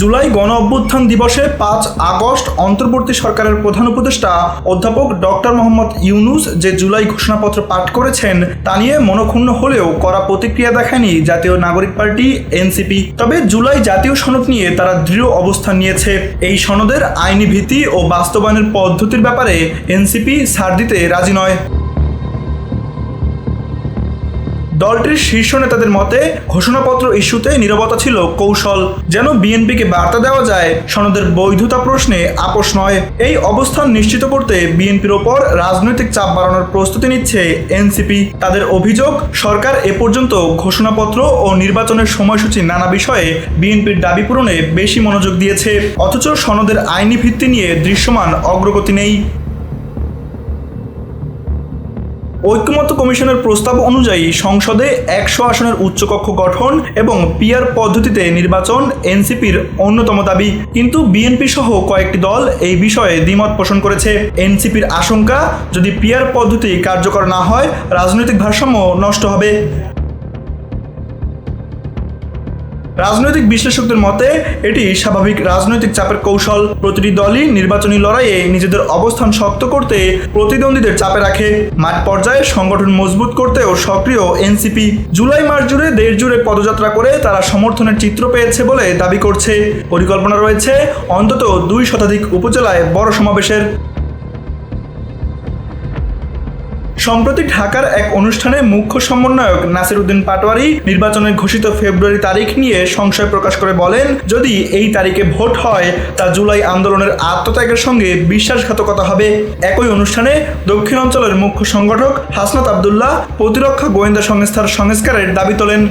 জুলাই গণ অভ্যুত্থান দিবসে পাঁচ আগস্ট অন্তর্বর্তী সরকারের প্রধান উপদেষ্টা অধ্যাপক ডক্টর মোহাম্মদ ইউনুস যে জুলাই ঘোষণাপত্র পাঠ করেছেন, তা নিয়ে মনক্ষুণ্ণ হলেও কড়া প্রতিক্রিয়া দেখায়নি জাতীয় নাগরিক পার্টি, এনসিপি। তবে জুলাই জাতীয় সনদ নিয়ে তারা দৃঢ় অবস্থান নিয়েছে। এই সনদের আইনি ভিত্তি ও বাস্তবায়নের পদ্ধতির ব্যাপারে এনসিপি ছাড় দিতে রাজি নয়। দলটির শীর্ষ নেতাদের মতে, ঘোষণাপত্র ইস্যুতে নীরবতা ছিল কৌশল। যেন বিএনপিকে বার্তা দেওয়া যায়, সনদের বৈধতা প্রশ্নে আপোষ নয়। এই অবস্থান নিশ্চিত করতে বিএনপির ওপর রাজনৈতিক চাপ বাড়ানোর প্রস্তুতি নিচ্ছে এনসিপি। তাদের অভিযোগ, সরকার এ পর্যন্ত ঘোষণাপত্র ও নির্বাচনের সময়সূচি নানা বিষয়ে বিএনপির দাবি পূরণে বেশি মনোযোগ দিয়েছে। অথচ সনদের আইনি ভিত্তি নিয়ে দৃশ্যমান অগ্রগতি নেই। ঐক্যমত্য কমিশনের প্রস্তাব অনুযায়ী সংসদে একশো আসনের উচ্চকক্ষ গঠন এবং পিয়ার পদ্ধতিতে নির্বাচন এনসিপির অন্যতম দাবি। কিন্তু বিএনপি সহ কয়েকটি দল এই বিষয়ে দ্বিমত পোষণ করেছে। এনসিপির আশঙ্কা, যদি পিয়ার পদ্ধতি কার্যকর না হয়, রাজনৈতিক ভারসাম্য নষ্ট হবে। রাজনৈতিক বিশ্লেষকদের মতে, এটি স্বাভাবিক রাজনৈতিক চাপের কৌশল। প্রতিটি দলই নির্বাচনী লড়াইয়ে নিজেদের অবস্থান শক্ত করতে প্রতিদ্বন্দ্বীদের চাপে রাখে। মাঠ পর্যায়ে সংগঠন মজবুত করতেও সক্রিয় এনসিপি। জুলাই মাস জুড়ে দেশ জুড়ে পদযাত্রা করে তারা সমর্থনের চিত্র পেয়েছে বলে দাবি করছে। পরিকল্পনা রয়েছে অন্তত দুই শতাধিক উপজেলায় বড় সমাবেশের। সম্প্রতি ঢাকার এক অনুষ্ঠানে মুখ্য সমন্বয়ক নাসির উদ্দিন পাটোয়ারি নির্বাচনের ঘোষিত ফেব্রুয়ারি তারিখ নিয়ে সংশয় প্রকাশ করে বলেন, যদি এই তারিখে ভোট হয়, তা জুলাই আন্দোলনের আত্মত্যাগের সঙ্গে বিশ্বাসঘাতকতা হবে। একই অনুষ্ঠানে দক্ষিণ অঞ্চলের মুখ্য সংগঠক হাসনাত আবদুল্লাহ প্রতিরক্ষা গোয়েন্দা সংস্থার সংস্কারের দাবি তোলেন।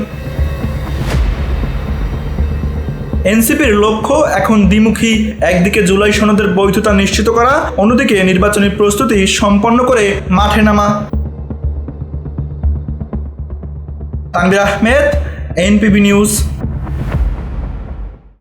এনসিপির লক্ষ্য এখন দ্বিমুখী। একদিকে জুলাই সনদের বৈধতা নিশ্চিত করা, অন্যদিকে নির্বাচনী প্রস্তুতি সম্পন্ন করে মাঠে নামা। Tanvir Ahmed, NPB news.